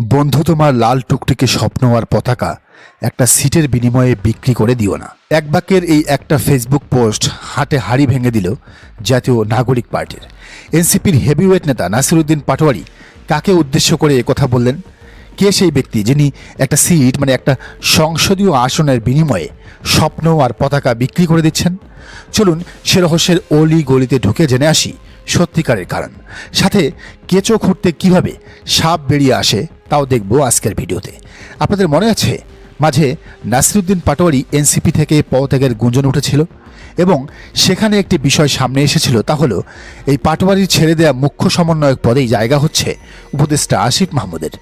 বন্ধু তোমার লাল টুকটুকে স্বপ্ন আর পতাকা একটা সিটের বিনিময়ে বিক্রি করে দিও না। এক বাক্যের এই একটা ফেসবুক পোস্ট হাটে হাড়ি ভেঙে দিল জাতীয় নাগরিক পার্টির। এনসিপির হেভিওয়েট নেতা নাসিরুদ্দিন পাটোয়ারি কাকে উদ্দেশ্য করে কথা বললেন? কে সেই ব্যক্তি যিনি একটা সিট মানে একটা সংসদীয় আসনের বিনিময়ে স্বপ্ন আর পতাকা বিক্রি করে দিচ্ছেন? চলুন সে রহস্যের অলি গলিতে ঢুকে জেনে আসি সত্যিকারের কারণ। সাথে কেঁচো খুঁড়তে কীভাবে সাপ বেরিয়ে আসে? তাও দেখব আজকের ভিডিওতে। আপনাদের মনে আছে, মাঝে নাসিরুদ্দিন পাটোয়ারি এনসিপি থেকে পদত্যাগের গুঞ্জন উঠেছিল এবং সেখানে একটি বিষয় সামনে এসেছিল, তা হলো এই পাটোয়ারির ছেড়ে দেওয়া মুখ্য সমন্বয়ক পদেই জায়গা হচ্ছে উপদেষ্টা আসিফ মাহমুদের।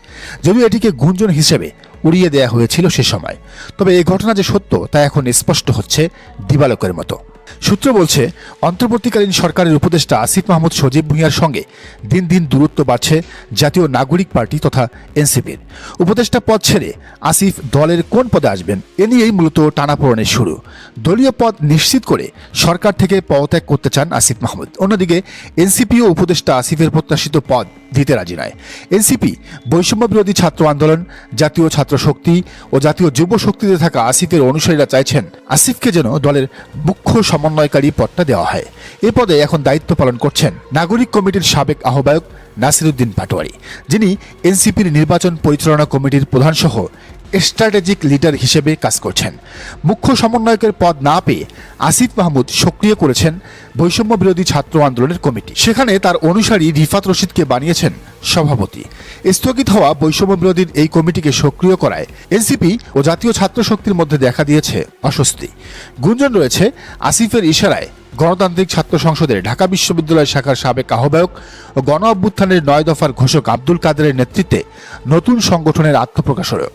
যদিও এটিকে গুঞ্জন হিসেবে উড়িয়ে দেয়া হয়েছিল সে সময়, তবে এই ঘটনা যে সত্য তা এখন স্পষ্ট হচ্ছে দিবালকের মতো। সূত্র বলছে, অন্তর্বর্তীকালীন সরকারের উপদেষ্টা আসিফ মাহমুদ সজীব ভূঁইয়ার সঙ্গে দিন দিন দূরত্ব বাড়ছে জাতীয় নাগরিক পার্টি তথা এনসিপির। উপদেষ্টা পদ ছেড়ে আসিফ দলের কোন পদে আসবেন, এ নিয়েই মূলত টানাপোড়েনের শুরু। দলীয় পদ নিশ্চিত করে সরকার থেকে পদত্যাগ করতে চান আসিফ মাহমুদ। অন্যদিকে, এনসিপি ও উপদেষ্টা আসিফের প্রত্যাশিত পদ দিতে রাজি নয়। এনসিপি বৈষম্য বিরোধী ছাত্র আন্দোলন, জাতীয় ছাত্র শক্তি ও জাতীয় যুব শক্তিতে থাকা আসিফের অনুসারীরা চাইছেন আসিফকে যেন দলের মুখ্য সমন্বয়কারী পদটা দেওয়া হয়। এ পদে এখন দায়িত্ব পালন করছেন নাগরিক কমিটির সাবেক আহ্বায়ক নাসিরুদ্দিন পাটোয়ারি, যিনি এনসিপির নির্বাচন পরিচালনা কমিটির প্রধানসহ স্ট্র্যাটেজিক লিডার হিসেবে কাজ করছেন। মুখ্য সমন্বয়কের পদ না পেয়ে আসিফ মাহমুদ সক্রিয় করেছেন বৈষম্য বিরোধী ছাত্র আন্দোলনের কমিটি। সেখানে তার অনুসারী রিফাত রশিদকে বানিয়েছেন সভাপতি। স্থগিত হওয়া বৈষম্য বিরোধীর এই কমিটিকে সক্রিয় করায় এনসিপি ও জাতীয় ছাত্র শক্তির মধ্যে দেখা দিয়েছে অস্বস্তি। গুঞ্জন রয়েছে আসিফের ইশারায় গণতান্ত্রিক ছাত্র সংসদের ঢাকা বিশ্ববিদ্যালয় শাখার সাবেক আহ্বায়ক ও গণ অভ্যুত্থানের নয় দফার ঘোষক আব্দুল কাদেরের নেতৃত্বে নতুন সংগঠনের আত্মপ্রকাশও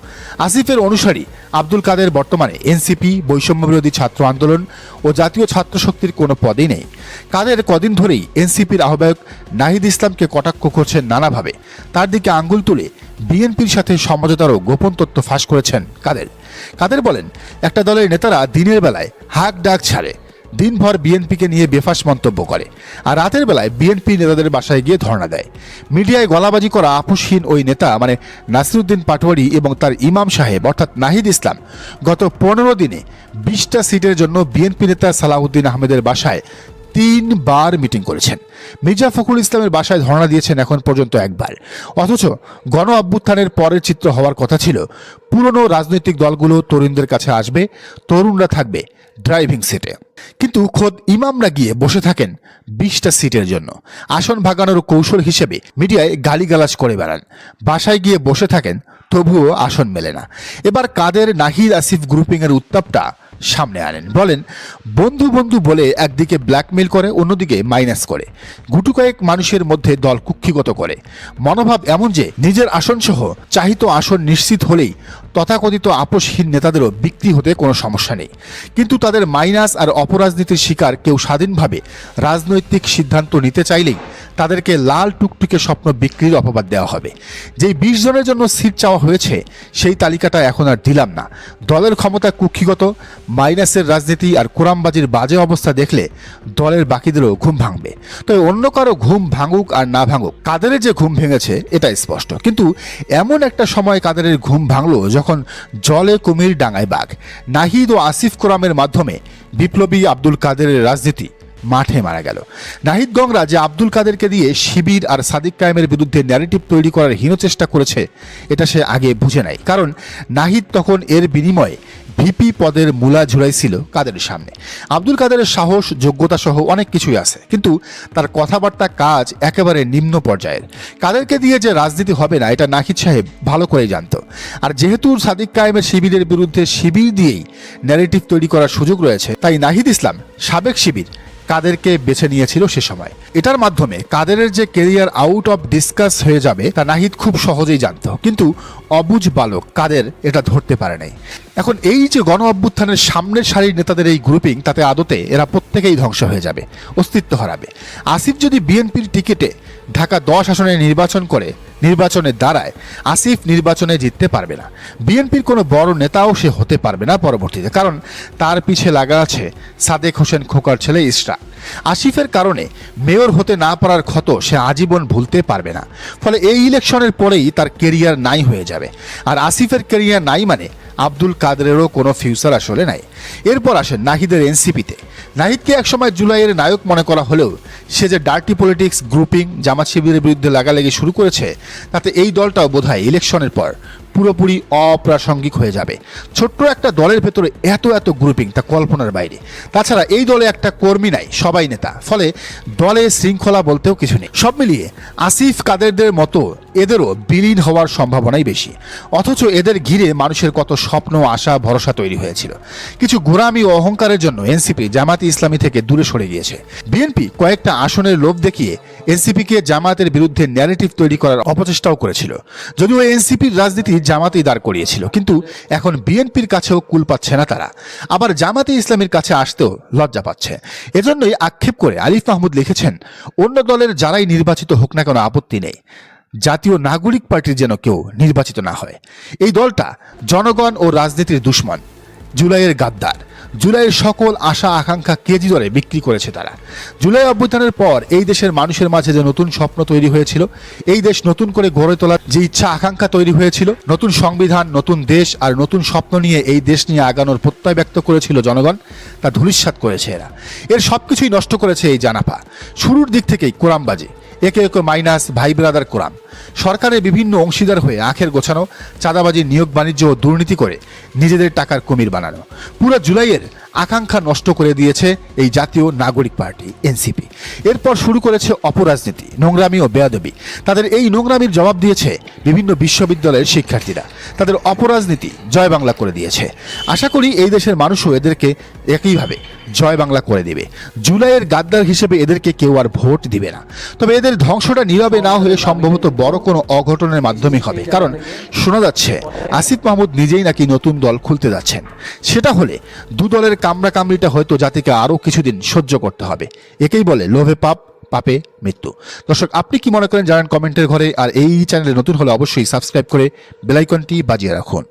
আসিফের অনুসারী আব্দুল কাদের বর্তমানে এনসিপি বৈষম্য বিরোধী ছাত্র আন্দোলন ও জাতীয় ছাত্র শক্তির কোনো পদেই নেই। কাদের কদিন ধরেই এনসিপির আহ্বায়ক নাহিদ ইসলামকে কটাক্ষ করছেন নানাভাবে। তার দিকে আঙ্গুল তুলে বিএনপির সাথে সমঝোতারও গোপন তথ্য ফাঁস করেছেন কাদের। কাদের বলেন, একটা দলের নেতারা দিনের বেলায় হাক ডাক ছাড়ে। দিনভর বিএনপিকে নিয়ে বেফাস মন্তব্য করে। আর রাতের বেলায় বিএনপি নেতাদের বাসায় গিয়ে ধর্ণা দেয়। মিডিয়ায় গলাবাজি করা আপুসহীন ওই নেতা মানে নাসিরুদ্দিন পাটোয়ারি এবং তার ইমাম সাহেব, অর্থাৎ নাহিদ ইসলাম, গত পনেরো দিনে বিশটা সিটের জন্য বিএনপি নেতা সালাউদ্দিন আহমেদের বাসায় তিনবার মিটিং করেছেন। মির্জা ফখরুল ইসলামের বাসায় ধর্ণা দিয়েছেন এখন পর্যন্ত একবার। অথচ গণ অভ্যুত্থানের পরের চিত্র হওয়ার কথা ছিল, পুরনো রাজনৈতিক দলগুলো তরুণদের কাছে আসবে, তরুণরা থাকবে ড্রাইভিং সিটে কিন্তু খোদ ইমামরা গিয়ে বসে থাকেন বিশটা সিটের জন্য। আসন ভাগানোর কৌশল হিসেবে মিডিয়ায় গালিগালাজ করে বেড়ান। বাসায় গিয়ে বসে থাকেন, তবুও আসন মেলে না। এবার কাদের নাহিদ আসিফ গ্রুপিংয়ের উত্তাপটা সামনে আনেন। বলেন, বন্ধু বন্ধু বলে একদিকে ব্ল্যাকমেল করে, অন্যদিকে মাইনাস করে। গুটু কয়েক মানুষের মধ্যে দল কুক্ষিগত করে। মনোভাব এমন যে, নিজের আসনসহ চাহিত আসন নিশ্চিত হলেই তথাকথিত আপোষহীন নেতাদেরও বিক্রি হতে কোনো সমস্যা নেই। কিন্তু তাদের মাইনাস আর অপরাজনীতির শিকার কেউ স্বাধীনভাবে রাজনৈতিক সিদ্ধান্ত নিতে চাইলেই তাদেরকে লাল টুকটুকে স্বপ্ন বিক্রির অপবাদ দেওয়া হবে। যেই বিশ জনের জন্য সিট চাওয়া হয়েছে, সেই তালিকাটা এখন আর দিলাম না। দলের ক্ষমতা কুক্ষিগত, মাইনাসের রাজনীতি আর কোরামবাজির বাজে অবস্থা দেখলে দলের বাকিদেরও ঘুম ভাঙবে। তবে অন্য কারও ঘুম ভাঙুক আর না ভাঙুক কাদের যে ঘুম ভেঙেছে এটা স্পষ্ট। কিন্তু এমন একটা সময় কাদেরের ঘুম ভাঙলো যখন জলে কুমির ডাঙায় বাঘ। নাহিদ ও আসিফ কোরামের মাধ্যমে বিপ্লবী আব্দুল কাদেরের রাজনীতি মাঠে মারা গেল। নাহিদ গংরা যে আব্দুল কাদেরকে দিয়ে শিবির আর সাদিক কায়েমের বিরুদ্ধে ন্যারেটিভ তৈরি করার হীন চেষ্টা করেছে, এটা সে আগে বুঝে নাই। কারণ নাহিদ তখন এর বিনিময়ে ভিপি পদের মূলা ঝুলাইছিল কাদের সামনে। আব্দুল কাদেরের সাহস, যোগ্যতা সহ অনেক কিছুই আছে, কিন্তু তার কথাবার্তা কাজ একেবারে নিম্ন পর্যায়ের। কাদেরকে দিয়ে যে রাজনীতি হবে না, এটা নাহিদ সাহেব ভালো করেই জানতো। আর যেহেতু সাদিক কায়েমের শিবিরের বিরুদ্ধে শিবির দিয়েই ন্যারেটিভ তৈরি করার সুযোগ রয়েছে, তাই নাহিদ ইসলাম সাবেক শিবির কাদেরকে বেছে নিয়েছিল সে সময়। এটার মাধ্যমে কাদেরের যে কেরিয়ার আউট অফ ডিসকাস হয়ে যাবে, তা নাহিদ খুব সহজেই জানত। কিন্তু অবুজ বালক কাদের, এটা ধরতে পারে নাই। এখন এই যে গণ অভ্যুত্থানের সামনের সারির নেতাদের এই গ্রুপিং তাতে আদতে এরা প্রত্যেকেই ধ্বংস হয়ে যাবে, অস্তিত্ব হারাবে। আসিফ যদি বিএনপির টিকিটে ঢাকা দশ আসনে নির্বাচন করে নির্বাচনে দ্বারায় আসিফ নির্বাচনে জিততে পারবে না। বিএনপির কোনো বড় নেতাও সে হতে পারবে না পরবর্তীতে, কারণ তার পিছে লাগা আছে সাদেক হোসেন খোকার ছেলে ইসরা আসিফের কারণে মেয়র হতে না পারার ক্ষত সে আজীবন ভুলতে পারবে না। ফলে এই ইলেকশনের পরেই তার কেরিয়ার নাই হয়ে যাবে। আর আসিফের কেরিয়ার নাই মানে আব্দুল কাদেরেরও কোনো ফিউচার আসলে নাই। এরপর আসেন নাহিদের এনসিপিতে। নাহিদকে একসময় জুলাইয়ের নায়ক মনে করা হলেও সে যে ডার্টি পলিটিক্স গ্রুপিং, জামাত শিবিরের বিরুদ্ধে লাগালাগি শুরু করেছে, তাতে এই দলটাও বোধহয় ইলেকশনের পর পুরোপুরি অপ্রাসঙ্গিক হয়ে যাবে। ছোট্ট একটা দলের ভেতরে এত এত গ্রুপিং, তা কল্পনার বাইরে। তাছাড়া এই দলে একটা কর্মী নাই, সবাই নেতা। ফলে দলে শৃঙ্খলা বলতেও কিছু নেই। সব মিলিয়ে আসিফ কাদেরদের মতো এদেরও বিলীন হওয়ার সম্ভাবনাই বেশি। অথচ এদের ঘিরে মানুষের কত স্বপ্ন, আশা, ভরসা তৈরি হয়েছিল। কিছু গোরামি ও অহংকারের জন্য এনসিপি জামাতি ইসলামী থেকে দূরে সরে গিয়েছে। বিএনপি কয়েকটা আসনের লোভ দেখিয়ে এনসিপিকে জামাতের বিরুদ্ধে ন্যারেটিভ তৈরি করার অপচেষ্টাও করেছিল। যদিও এনসিপির রাজনীতি জামাতেই দাঁড় করিয়েছিল, কিন্তু এখন বিএনপির কাছেও কুল পাচ্ছে না তারা। আবার জামাতে ইসলামীর কাছে আসতেও লজ্জা পাচ্ছে। এজন্যই আক্ষেপ করে আলিফ মাহমুদ লিখেছেন, অন্য দলের যারাই নির্বাচিত হোক না কোনো আপত্তি নেই। জাতীয় নাগরিক পার্টির যেন কেউ নির্বাচিত না হয়। এই দলটা জনগণ ও রাজনীতির দুশ্মন। জুলাইয়ের গাদ্দার। জুলাইয়ের সকল আশা, আকাঙ্ক্ষা কেজি দরে বিক্রি করেছে তারা। জুলাই অভ্যুত্থানের পর এই দেশের মানুষের মাঝে যে নতুন স্বপ্ন তৈরি হয়েছিল, এই দেশ নতুন করে গড়ে তোলার যে ইচ্ছা, আকাঙ্ক্ষা তৈরি হয়েছিল, নতুন সংবিধান, নতুন দেশ আর নতুন স্বপ্ন নিয়ে এই দেশ নিয়ে আগানোর প্রত্যয় ব্যক্ত করেছিল জনগণ, তা ধূলিসাৎ করেছে এরা। এর সবকিছুই নষ্ট করেছে এই জানাপা। শুরুর দিক থেকেই কোরআমবাজি একে একে মাইনাস ভাই ব্রাদার কোরআন। সরকারের বিভিন্ন অংশীদার হয়ে আখের গোছানো চাঁদাবাজি নিয়োগ বাণিজ্য ও দুর্নীতি করে নিজেদের টাকার কুমির বানানো। পুরো জুলাইয়ের আকাঙ্ক্ষা নষ্ট করে দিয়েছে এই জাতীয় নাগরিক পার্টি, এনসিপি। এরপর শুরু করেছে অপরাজনীতি, নোংরামি ও বেয়াদবি। তাদের এই নোংরামির জবাব দিয়েছে বিভিন্ন বিশ্ববিদ্যালয়ের শিক্ষার্থীরা। তাদের অপরাজনীতি জয় বাংলা করে দিয়েছে। আশা করি এই দেশের মানুষও এদেরকে একইভাবে জয় বাংলা করে দেবে। জুলাইয়ের গাদ্দার হিসেবে এদেরকে কেউ আর ভোট দিবে না। তবে এদের ধ্বংসটা নীরবে না হয়ে সম্ভবত বড় কোনো অঘটনের মাধ্যমে হবে। কারণ শোনা যাচ্ছে, আসিফ মাহমুদ নিজেই নাকি নতুন দল খুলতে যাচ্ছেন। সেটা হলে দু দলের কামড়া কামড়িটা হয়তো জাতিকে আরও কিছুদিন সহ্য করতে হবে। একেই বলে লোভে পাপ, পাপে মৃত্যু। দর্শক, আপনি কি মনে করেন জানান কমেন্টের ঘরে, আর এই চ্যানেলে নতুন হলে অবশ্যই সাবস্ক্রাইব করে বেলাইকনটি বাজিয়ে রাখুন।